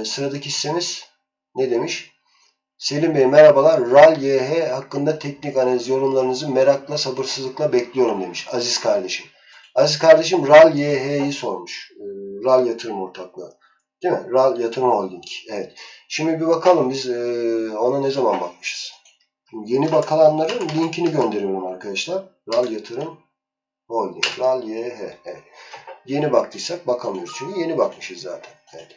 e, sıradaki hissemiz ne demiş? Selim Bey merhabalar. RAL YH hakkında teknik analiz yorumlarınızı merakla sabırsızlıkla bekliyorum demiş. Aziz kardeşim. Aziz kardeşim RAL YH'yi sormuş. E, RAL yatırım ortaklığı. Değil mi? RAL yatırım holding. Evet. Şimdi bir bakalım biz e, ona ne zaman bakmışız. Şimdi yeni bakanların linkini gönderiyorum arkadaşlar. RAL yatırım holding. RAL YH. Evet. Yeni baktıysak bakamıyoruz çünkü yeni bakmışız zaten. Evet.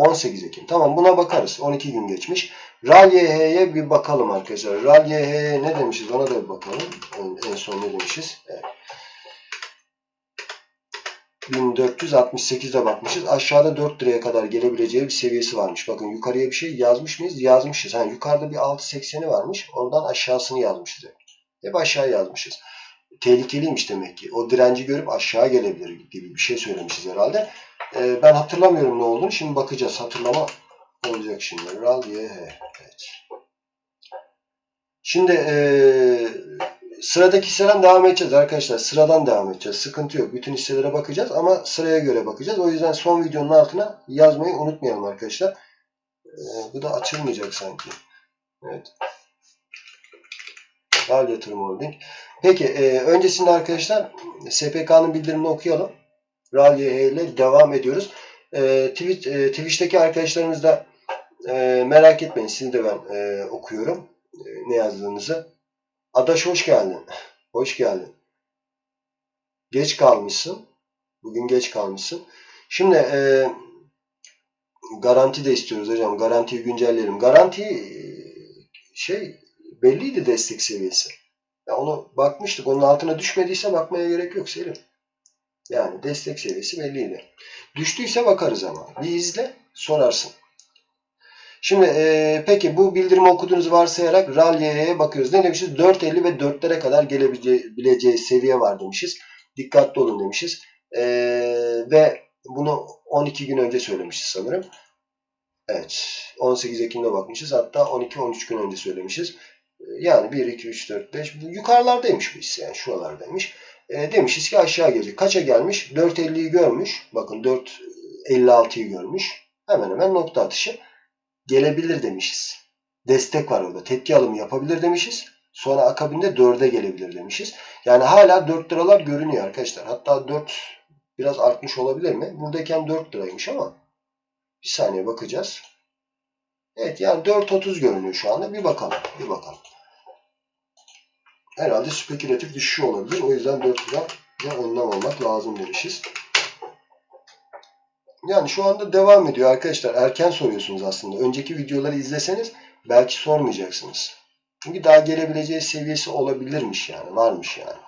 18 Ekim. Tamam buna bakarız. 12 gün geçmiş. RAL-YH'ye bir bakalım arkadaşlar. RAL-YH'ye ne demişiz ona da bir bakalım. En, en son ne demişiz? Evet. 1468'de bakmışız. Aşağıda 4 liraya kadar gelebileceği bir seviyesi varmış. Bakın yukarıya bir şey yazmış mıyız? Yazmışız. Yani yukarıda bir 6.80'i varmış. Oradan aşağısını yazmışız. Hep aşağı yazmışız. Tehlikeliymiş demek ki. O direnci görüp aşağı gelebilir gibi bir şey söylemişiz herhalde. Ee, ben hatırlamıyorum ne olduğunu. Şimdi bakacağız. Hatırlama olacak şimdi. RAL YH. Evet. Şimdi ee, sıradaki hisseden devam edeceğiz arkadaşlar. Sıradan devam edeceğiz. Sıkıntı yok. Bütün hisselere bakacağız ama sıraya göre bakacağız. O yüzden son videonun altına yazmayı unutmayalım arkadaşlar. Ee, bu da açılmayacak sanki. Evet. RAL Yatırım Holding. Peki e, öncesinde arkadaşlar SPK'nın bildirimini okuyalım. RAL ile devam ediyoruz. E, Twitch, e, Twitch'teki arkadaşlarımız da e, merak etmeyin. Sizi de ben e, okuyorum. E, ne yazdığınızı. Adaş hoş geldin. Hoş geldin. Geç kalmışsın. Bugün geç kalmışsın. Şimdi e, garanti de istiyoruz hocam. Garantiyi güncelleyelim. Garanti e, şey belliydi destek seviyesi. Ya onu bakmıştık. Onun altına düşmediyse bakmaya gerek yok Selim. Yani destek seviyesi belliydi. Düştüyse bakarız ama. Bir izle sorarsın. Şimdi e, peki bu bildirimi okuduğunuzu varsayarak RAL bakıyoruz. Ne demişiz? 4.50 ve 4'lere kadar gelebileceği seviye var demişiz. Dikkatli olun demişiz. E, ve bunu 12 gün önce söylemişiz sanırım. Evet. 18 Ekim'de bakmışız. Hatta 12-13 gün önce söylemişiz. Yani 1, 2, 3, 4, 5. Yukarılardaymış bu hisse yani şuralardaymış. E, demişiz ki aşağı gelecek. Kaça gelmiş? 4.50'yi görmüş. Bakın 4.56'yı görmüş. Hemen hemen nokta atışı. Gelebilir demişiz. Destek var orada. Tepki alımı yapabilir demişiz. Sonra akabinde 4'e gelebilir demişiz. Yani hala 4 liralar görünüyor arkadaşlar. Hatta 4 biraz artmış olabilir mi? Buradayken 4 liraymış ama bir saniye bakacağız. Evet yani 4.30 görünüyor şu anda. Bir bakalım. Bir bakalım. Herhalde spekülatif düşüş olabilir. O yüzden 4 lira önlem almak lazım demişiz. Yani şu anda devam ediyor arkadaşlar. Erken soruyorsunuz aslında. Önceki videoları izleseniz belki sormayacaksınız. Çünkü daha gelebileceği seviyesi olabilirmiş yani. Varmış yani.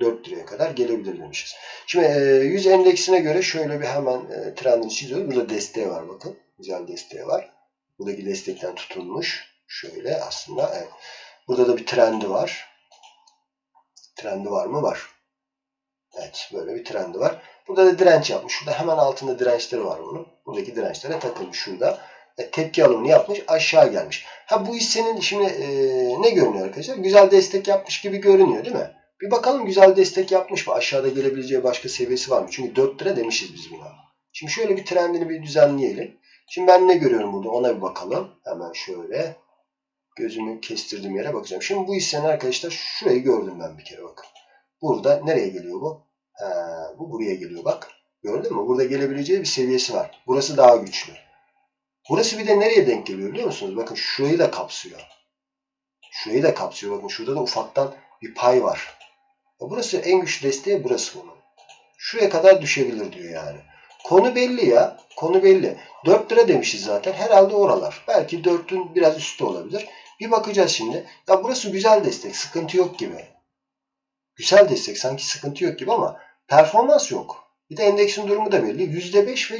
4 liraya kadar gelebilir demişiz. Şimdi 100 endeksine göre şöyle bir hemen trendini çiziyoruz. Burada desteği var bakın. Güzel desteği var. Buradaki destekten tutulmuş. Şöyle aslında evet. Burada da bir trendi var. Trendi var mı? Var. Evet böyle bir trendi var. Burada da direnç yapmış. Şurada hemen altında dirençleri var bunun. Buradaki dirençlere takılmış şurada. E, tepki alımını yapmış. Aşağı gelmiş. Ha bu hissenin şimdi e, ne görünüyor arkadaşlar? Güzel destek yapmış gibi görünüyor değil mi? Bir bakalım güzel destek yapmış mı? Aşağıda gelebileceği başka seviyesi var mı? Çünkü 4 lira demişiz biz buna. Şimdi şöyle bir trendini bir düzenleyelim. Şimdi ben ne görüyorum burada? Ona bir bakalım. Hemen şöyle gözümü kestirdiğim yere bakacağım. Şimdi bu hissenin arkadaşlar şurayı gördüm ben bir kere bakın. Burada nereye geliyor bu? He, bu buraya geliyor bak. Gördün mü? Burada gelebileceği bir seviyesi var. Burası daha güçlü. Burası bir de nereye denk geliyor biliyor musunuz? Bakın şurayı da kapsıyor. Şurayı da kapsıyor. Bakın şurada da ufaktan bir pay var. Burası en güçlü desteği burası bunun. Şuraya kadar düşebilir diyor yani. Konu belli ya. Konu belli. 4 lira demişiz zaten. Herhalde oralar. Belki 4'ün biraz üstü olabilir. Bir bakacağız şimdi. Ya burası güzel destek. Sıkıntı yok gibi. Güzel destek. Sanki sıkıntı yok gibi ama performans yok. Bir de endeksin durumu da belli. %5 ve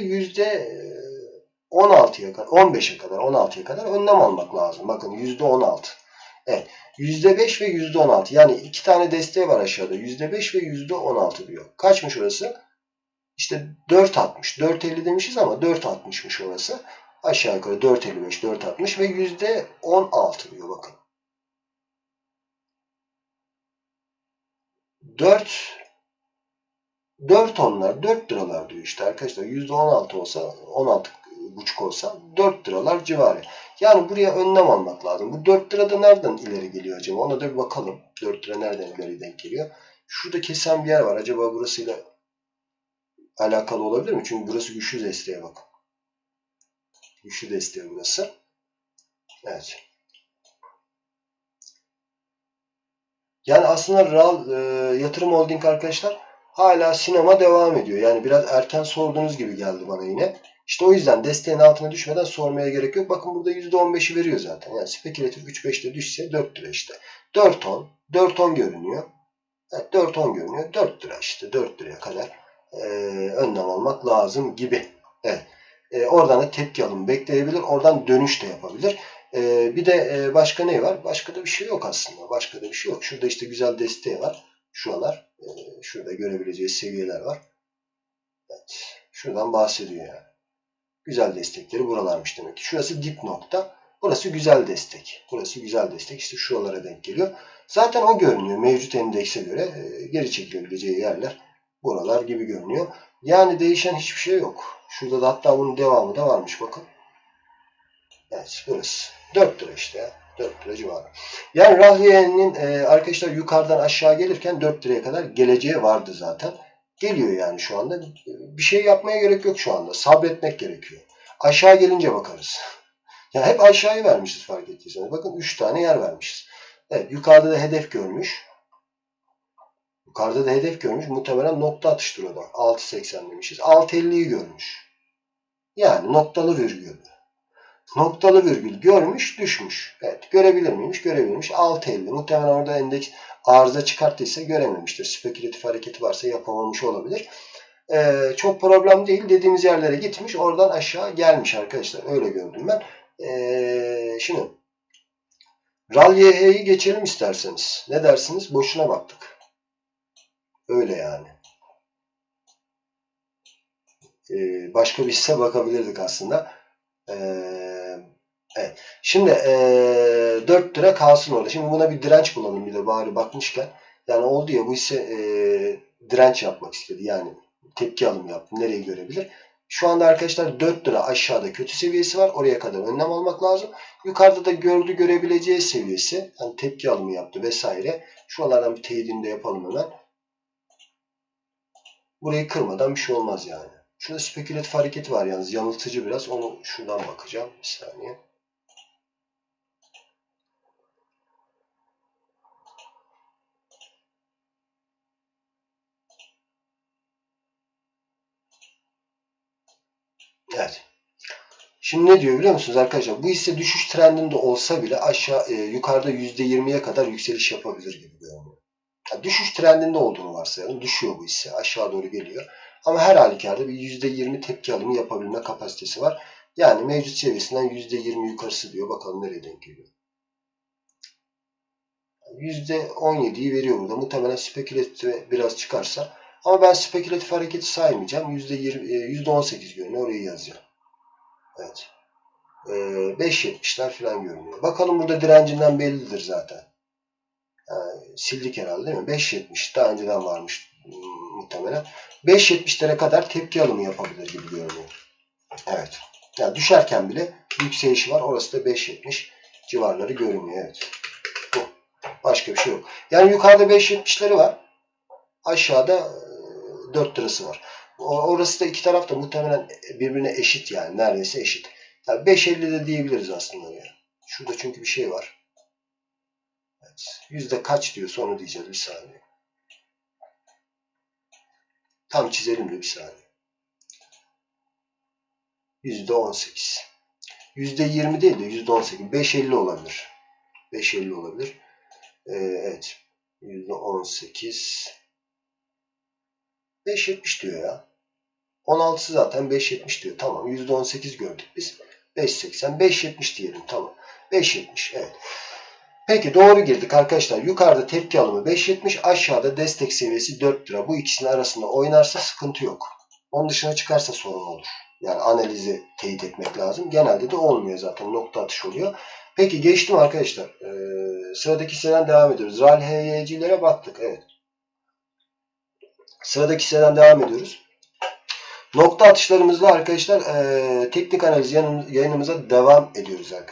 %16'ya kadar, 15'e kadar, 16'ya kadar önlem almak lazım. Bakın %16. Evet. %5 ve %16. Yani iki tane desteği var aşağıda. %5 ve %16 diyor. Kaçmış orası? İşte 4.60. 4.50 demişiz ama 4.60'mış orası. Aşağı yukarı 4.55, 4.60 ve %16 diyor bakın. 4 4 onlar 4 liralar diyor işte arkadaşlar. %16 olsa 16 buçuk olsa 4 liralar civarı. Yani buraya önlem almak lazım. Bu 4 lira da nereden ileri geliyor acaba? Ona da bir bakalım. 4 lira nereden ileri denk geliyor? Şurada kesen bir yer var. Acaba burasıyla alakalı olabilir mi? Çünkü burası güçlü desteğe bak. Güçlü desteği burası. Evet. Yani aslında RAL e, yatırım holding arkadaşlar hala sinema devam ediyor. Yani biraz erken sorduğunuz gibi geldi bana yine. İşte o yüzden desteğin altına düşmeden sormaya gerek yok. Bakın burada %15'i veriyor zaten. Yani spekülatif 3-5'te düşse 4 lira işte. 4 10. 4 10 görünüyor. Evet, 4 10 görünüyor. 4 lira işte. 4 liraya kadar e, önlem almak lazım gibi. Evet. E, oradan da tepki alım bekleyebilir. Oradan dönüş de yapabilir. E, bir de e, başka ne var? Başka da bir şey yok aslında. Başka da bir şey yok. Şurada işte güzel desteği var. Şuralar. E, şurada görebileceği seviyeler var. Evet. Şuradan bahsediyor yani. Güzel destekleri buralarmış demek ki. Şurası dip nokta. Burası güzel destek. Burası güzel destek. İşte şuralara denk geliyor. Zaten o görünüyor. Mevcut endekse göre e, geri çekilebileceği yerler buralar gibi görünüyor. Yani değişen hiçbir şey yok. Şurada da hatta bunun devamı da varmış bakın. Evet burası. 4 lira işte ya. 4 lira civarı. Yani Rahliye'nin e, arkadaşlar yukarıdan aşağı gelirken 4 liraya kadar geleceği vardı zaten. Geliyor yani şu anda. Bir şey yapmaya gerek yok şu anda. Sabretmek gerekiyor. Aşağı gelince bakarız. Yani hep aşağıya vermişiz fark ettiyseniz. Bakın 3 tane yer vermişiz. Evet yukarıda da hedef görmüş. Yukarıda da hedef görmüş. Muhtemelen nokta atıştır o da. 6.80 demişiz. 6.50'yi görmüş. Yani noktalı virgül. Noktalı virgül görmüş, düşmüş. Evet, görebilir miymiş? Görebilirmiş. 6.50. Muhtemelen orada endeks arıza çıkarttıysa görememiştir. Spekülatif hareketi varsa yapamamış olabilir. Ee, çok problem değil. Dediğimiz yerlere gitmiş. Oradan aşağı gelmiş arkadaşlar. Öyle gördüm ben. Ee, şimdi RAL-YH'yi geçelim isterseniz. Ne dersiniz? Boşuna baktık. Öyle yani. Ee, başka bir hisse bakabilirdik aslında. Ee, evet. Şimdi ee, 4 lira kalsın orada. Şimdi buna bir direnç bulalım bir de bari bakmışken. Yani oldu ya bu hisse ee, direnç yapmak istedi. Yani tepki alım yaptı. Nereyi görebilir? Şu anda arkadaşlar 4 lira aşağıda kötü seviyesi var. Oraya kadar önlem almak lazım. Yukarıda da gördü görebileceği seviyesi. Yani tepki alımı yaptı vesaire. Şuralardan bir teyidini de yapalım hemen. Burayı kırmadan bir şey olmaz yani. Şurada spekülatif hareketi var yalnız. Yanıltıcı biraz. Onu şuradan bakacağım. Bir saniye. Evet. Şimdi ne diyor biliyor musunuz arkadaşlar? Bu hisse düşüş trendinde olsa bile aşağı e, yukarıda %20'ye kadar yükseliş yapabilir gibi görünüyor. Düşüş trendinde olduğunu varsayalım. Düşüyor bu hisse. Aşağı doğru geliyor. Ama her halükarda bir %20 tepki alımı yapabilme kapasitesi var. Yani mevcut seviyesinden %20 yukarısı diyor. Bakalım nereye denk geliyor. %17'yi veriyor burada. Muhtemelen spekülatif biraz çıkarsa. Ama ben spekülatif hareketi saymayacağım. %20, %18 görünüyor. Orayı yazacağım. Evet. Ee, 5.70'ler falan görünüyor. Bakalım burada direncinden bellidir zaten. Yani sildik herhalde değil mi? 5.70 daha önceden varmış muhtemelen. 5.70'lere kadar tepki alımı yapabilir gibi görünüyor. Evet. Yani düşerken bile yükselişi var. Orası da 5.70 civarları görünüyor. Evet. Bu. Başka bir şey yok. Yani yukarıda 5.70'leri var. Aşağıda 4 lirası var. Orası da iki taraf da muhtemelen birbirine eşit yani. Neredeyse eşit. Yani 5.50 de diyebiliriz aslında. Yani. Şurada çünkü bir şey var. Yüzde kaç diyorsa onu diyeceğiz bir saniye. Tam çizelim de bir saniye. Yüzde 18. Yüzde 20 değil de yüzde 18. 5.50 olabilir. 5.50 olabilir. Ee, evet. Yüzde 18. 5.70 diyor ya. 16 zaten 5.70 diyor. Tamam. Yüzde 18 gördük biz. 5.80. 5.70 diyelim. Tamam. 5.70. Evet. Peki doğru girdik arkadaşlar. Yukarıda tepki alımı 5.70 aşağıda destek seviyesi 4 lira. Bu ikisinin arasında oynarsa sıkıntı yok. Onun dışına çıkarsa sorun olur. Yani analizi teyit etmek lazım. Genelde de olmuyor zaten. Nokta atış oluyor. Peki geçtim arkadaşlar. Ee, sıradaki hisseden devam ediyoruz. RAL HYC'lere baktık. Evet. Sıradaki hisseden devam ediyoruz. Nokta atışlarımızla arkadaşlar eee, teknik analiz yayınımıza devam ediyoruz arkadaşlar.